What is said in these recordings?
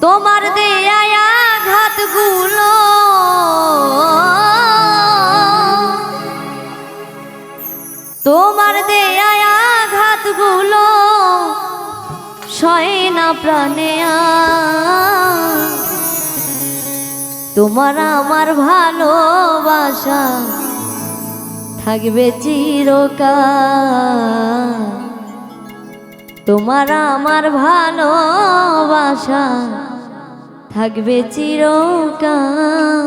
তোমার দেয়া ঘাতগুলো তোমার দেয়া ঘাতগুলো সয় না প্রাণে তোমার আমার ভালোবাসা থাকবে চিরকাল। তোমার আমার ভালোবাসা থাকবে চিরকাল।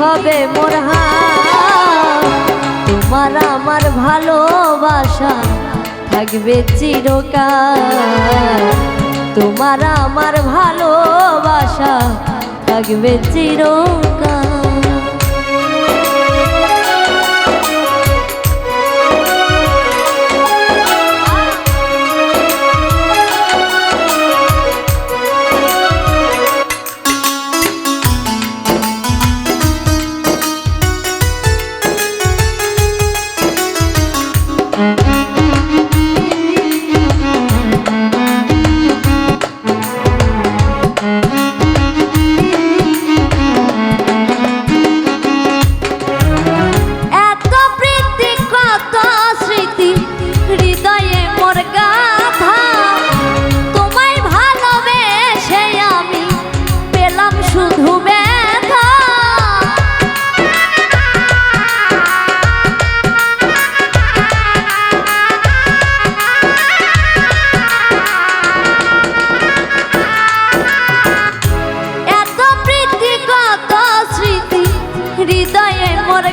হবে মোরহা তোমার আমার ভালোবাসা থাকবে চিরকাল। তোমার আমার ভালোবাসা থাকবে চিরকাল। মোর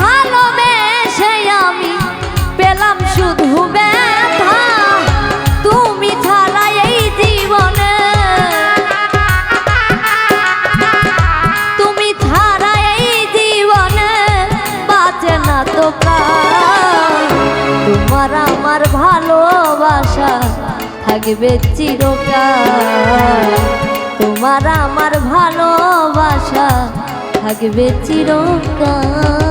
ভালোবেসে আমি পেলাম শুধু ব্যথা। তুমি ছাড়া এই জীবনে তুমি ছাড়া এই জীবনে না তো তোমার আমার ভালোবাসা থাকবে চিরকাল। তোমার আমার থাকবে চিরকাল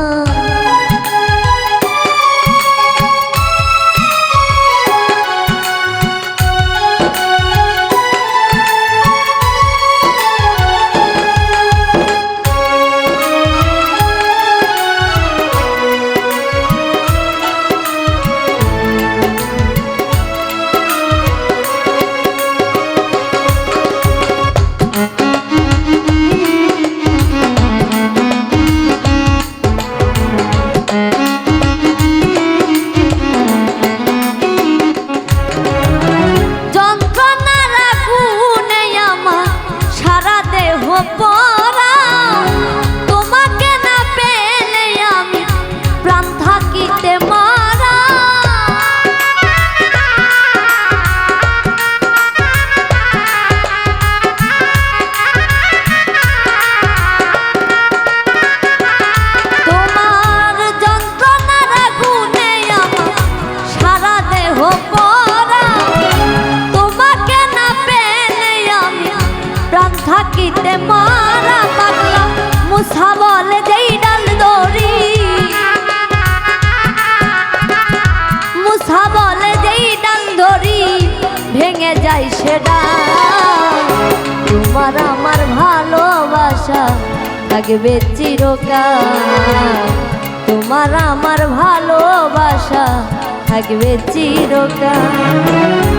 থাকিতে মারা পাগলা মুসা বলে যেই ডাল দড়ি। মুসা বলে যেই ডাল ধরি ভেঙে যায় সেটা তোমার আমার ভালোবাসা থাকবে চিরকাল। তোমার আমার ভালোবাসা থাকবে চিরকাল।